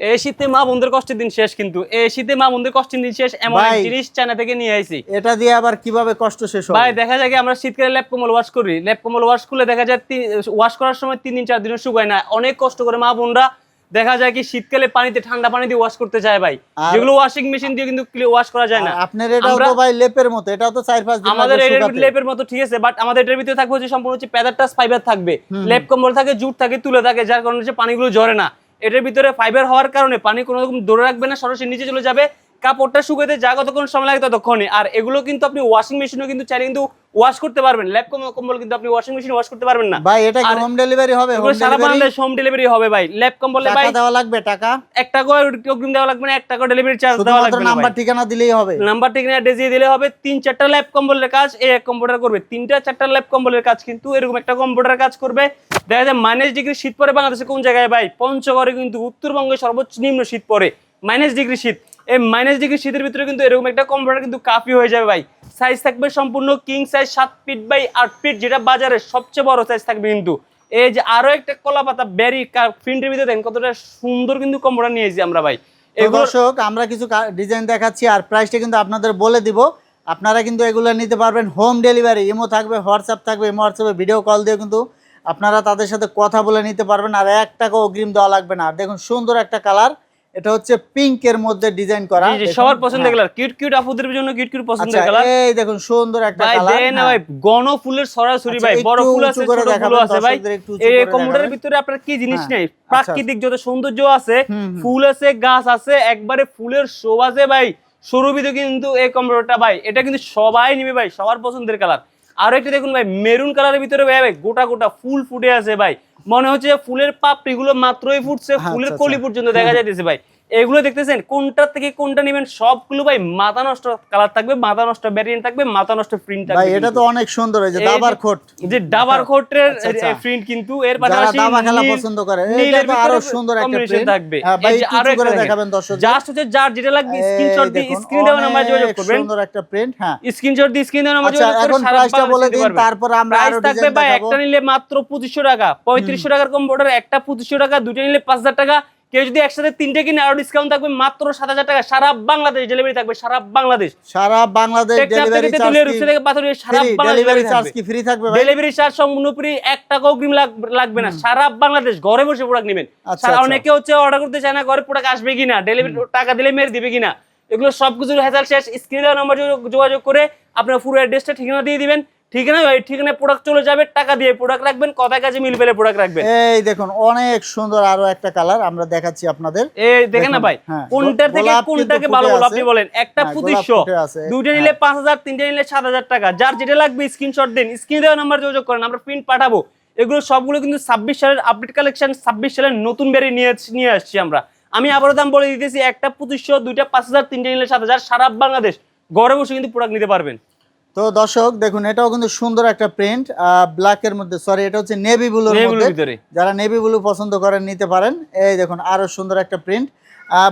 এই শীতে মা বন্ধুর কষ্টের দিন শেষ কিন্তু। এই শীতে মা বন্ধুর কষ্টের দিন শেষ এমন জিনিস চায়না থেকে নিয়ে আইছি। এটা দিয়ে আবার কীভাবে কষ্ট শেষ হবে? ভাই দেখা যায় আমরা শীতকালে ল্যাপ কম্বল ওয়াশ করি। ল্যাপ কম্বল ওয়াশ করলে দেখা যায় ওয়াশ করার সময় তিন দিন চার দিনও শুকায় না। অনেক কষ্ট করে মা বোনরা দেখা যায় কি শীতকালে পানিতে ঠান্ডা পানি দিয়ে ওয়াশ করতে চায় ভাই। যেগুলো ওয়াশিং মেশিন দিয়ে কিন্তু ওয়াশ করা যায় না। আপনার এটাও তো ভাই লেপের মতো এটাও তো চার পাঁচ দিন আমাদের লাগবে এর লেপের মতো ঠিক আছে বাট আমাদের এটার ভিতরে থাকবে হচ্ছে সম্পূর্ণ হচ্ছে প্যাদার টাচ ফাইবার থাকবে। লেপ কম্বল থাকে জুট থাকে তুলে থাকে যার কারণে হচ্ছে পানিগুলো ঝরে না। এটার ভিতরে ফাইবার হওয়ার কারণে পানি কোনো রকম ধরে রাখবে না, সরাসরি নিচে চলে যাবে। কাপড়টা শুকাতে যা কতক্ষণ সময় লাগে ততক্ষণে। আর এগুলো কিন্তু আপনি ওয়াশিং মেশিনও কিন্তু চাইলে কিন্তু ওয়াশ করতে পারবেন। ল্যাপ কম্বল কিন্তু আপনি ওয়াশিং মেশিনে ওয়াশ করতে পারবেন না। ভাই এটা কি হোম ডেলিভারি হবে? সারা বাংলাদেশ হোম ডেলিভারি হবে ভাই। ল্যাপ কম্বলে ভাই টাকা দেওয়া লাগবে টাকা? এক টাকা অগ্রিম দেওয়া লাগবে না এক টাকা ডেলিভারি চার্জ দেওয়া লাগবে না নাম্বার ঠিকানা দিলেই হবে। নাম্বার ঠিকানা অ্যাড্রেস দিয়ে দিলে হবে। তিন চারটা ল্যাব কম্বলের কাজ এই এক কম্পিউটার করবে। তিনটা চারটা ল্যাব কম্বলের কাজ কিন্তু এরকম একটা কম্পিউটার কাজ করবে। দেখা যায় মাইনাস ডিগ্রি শীত পড়ে বাংলাদেশে কোন জায়গায় ভাই? পঞ্চগড়ে কিন্তু উত্তরবঙ্গে সর্বোচ্চ নিম্ন শীত পড়ে মাইনাস ডিগ্রি শীত। এই মাইনাস ডিগ্রি শীতের ভিতরে কিন্তু এরকম একটা কম্পিউটার কিন্তু কাফি হয়ে যাবে ভাই। সাইজ থাকবে সম্পূর্ণ কিং সাইজ সাত ফিট বাই আট ফিট যেটা বাজারে সবচেয়ে বড় সাইজ থাকবে কিন্তু। এই যে আরও একটা কলা পাতা ব্যারি প্রিন্টের ভিতরে দেখেন কতটা সুন্দর কিন্তু কম্পিউটার নিয়েছি আমরা ভাই। দর্শক আমরা কিছু ডিজাইন দেখাচ্ছি আর প্রাইসটা কিন্তু আপনাদের বলে দিব। আপনারা কিন্তু এগুলো নিতে পারবেন হোম ডেলিভারি ইমো থাকবে হোয়াটসঅ্যাপ থাকবে ইমো হোয়াটসঅ্যাপে ভিডিও কল দিয়ে কিন্তু আপনারা তাদের সাথে কথা বলে নিতে পারবেন। আর এক টাকা অগ্রিম দেওয়া লাগবে না। আর দেখুন সুন্দর একটা কালার এটা হচ্ছে পিঙ্ক এর মধ্যে ডিজাইন করা। সবার পছন্দের হ্যাঁ। কালার কিউট কিউট আপুদের জন্য কিউট কিউট পছন্দের আচ্ছা কালার এই দেখুন সুন্দর একটা কালার ভাই দেন ভাই ঘন ফুলের সরাসরি আচ্ছা, ভাই বড় ফুল আছে ছোট ফুল আছে ভাই। এই কম্পিউটারের ভিতরে আপনার কি জিনিস হ্যাঁ, নেই? আচ্ছা, প্রাকৃতিক যত সৌন্দর্য আছে। ফুল আছে গাছ আছে একবারে ফুলের শোভা আছে ভাই সৌরভিত কিন্তু এই কম্পিউটারটা ভাই এটা কিন্তু সবাই নিবে ভাই সবার পছন্দের কালার আর একটা দেখুন ভাই মেরুন কালারের ভিতরে ভাই ভাই গোটা গোটা ফুল ফুটে আছে ভাই মনে হচ্ছে ফুলের পাপড়িগুলো মাত্রই ফুটছে আচ্ছা, ফুলের আচ্ছা। কলি পর্যন্ত দেখা যাইতেছে ভাই এগুলো দেখতেছেন কোনটা থেকে কোনটা নেবেন সবগুলো ভাই মাথা নষ্ট কালার থাকবে মাথা নষ্ট ভ্যারিয়েন্ট থাকবে মাথা নষ্ট প্রিন্ট থাকবে ভাই এটা তো অনেক সুন্দর এই যে যে- খোট। যে ডাবার আচ্ছা, আচ্ছা। প্রিন্ট কিন্তু এর পাশাপাশি দাবা খেলা পছন্দ করে এটা তো আরও সুন্দর একটা print। থাকবে। হ্যাঁ, ভাই আরও করে দেখাবেন দর্শক জাস্ট হচ্ছে যার যেটা লাগবে স্ক্রিনশট দিয়ে স্ক্রিন দেওয়া নাম্বার যোগাযোগ করবেন। সুন্দর একটা প্রিন্ট হ্যাঁ। স্ক্রিনশট দিয়ে স্ক্রিন দেওয়া নাম্বার আচ্ছা যোগাযোগ করে এখন প্রাইসটা বলে দিন তারপর আমরা আরও থাকবে ভাই একটা নিলে মাত্র পঁচিশশো টাকা পঁয়ত্রিশশো টাকার কম্পিউটার একটা পঁচিশশো টাকা দুটো নিলে পাঁচ হাজার টাকা কেউ যদি একসাথে তিনটে কিনে আরও ডিসকাউন্ট থাকবে মাত্র সাত হাজার টাকা সারা বাংলাদেশ ডেলিভারি থাকবে সারা বাংলাদেশ। সারা বাংলাদেশ ডেলিভারি সারা ডেলিভারি চার্জ। কি? ফ্রি থাকবে ডেলিভারি চার্জ সম্পূর্ণ ফ্রি এক টাকাও অগ্রিম লাগবে না। সারা বাংলাদেশ ঘরে বসে প্রোডাক্ট নেবেন। আচ্ছা, আচ্ছা। অনেকে হচ্ছে অর্ডার করতে চায় না ঘরে প্রোডাক্ট আসবে কিনা ডেলিভারি টাকা দিলে মেরে দিবে কিনা এগুলো সবকিছু হেসাল শেষ। স্ক্রিনে দেওয়া নাম্বার যোগাযোগ করে আপনার পুরো অ্যাড্রেসটা ঠিকানা দিয়ে দিবেন। ঠিকানা ওই ঠিকানায় প্রোডাক্ট চলে যাবে টাকা দিয়ে প্রোডাক্ট রাখবেন কথায় কাজে মিল পেলে প্রোডাক্ট রাখবেন। এই দেখুন অনেক সুন্দর আরও একটা কালার আমরা দেখাচ্ছি আপনাদের। এই দেখেন না ভাই হ্যাঁ, কোনটার থেকে কোনটাকে ভালো বলো আপনি বলেন। একটা হ্যাঁ, গোলাপ পঁচিশশো ফুটে আছে। দুইটা নিলে পাঁচ হাজার তিনটা নিলে সাত হাজার টাকা। যার যেটা লাগবে স্ক্রিনশট দিন। স্ক্রিন দেওয়া নাম্বার যোগাযোগ করেন আমরা প্রিন্ট পাঠাবো। এগুলো সবগুলো কিন্তু ছাব্বিশ সালের আপডেট কালেকশন ছাব্বিশ সালের নতুন বেরিয়ে নিয়ে নিয়ে আসছি আমরা। আমি আবারও দাম বলে দিতেছি একটা পঁচিশশো দুইটা পাঁচ হাজার তিনটা নিলে সাত হাজার। সারা বাংলাদেশ ঘরে বসে কিন্তু প্রোডাক্ট নিতে পারবেন। তো দর্শক দেখুন এটাও কিন্তু সুন্দর একটা প্রিন্ট ব্ল্যাক এর মধ্যে সরি এটা হচ্ছে নেভি ব্লুর মধ্যে। যারা নেভি ব্লু পছন্দ করেন নিতে পারেন। এই দেখুন আরও সুন্দর একটা প্রিন্ট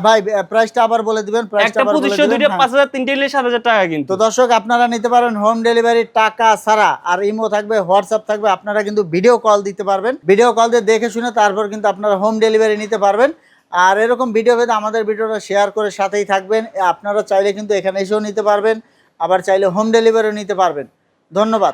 ভাই প্রাইসটা আবার বলে দিবেন প্রাইসটা আবার বলে দিবেন। পাঁচ হাজার তিনটা নিলে সাত হাজার টাকা কিন্তু। তো দর্শক আপনারা নিতে পারেন হোম ডেলিভারি টাকা ছাড়া। আর ইমো থাকবে হোয়াটসঅ্যাপ থাকবে আপনারা কিন্তু ভিডিও কল দিতে পারবেন। ভিডিও কল দিয়ে দেখে শুনে তারপর কিন্তু আপনারা হোম ডেলিভারি নিতে পারবেন। আর এরকম ভিডিও পেতে আমাদের ভিডিওটা শেয়ার করে সাথেই থাকবেন। আপনারা চাইলে কিন্তু এখানে এসেও নিতে পারবেন। আবার চাইলে হোম ডেলিভারিও নিতে পারবেন। ধন্যবাদ।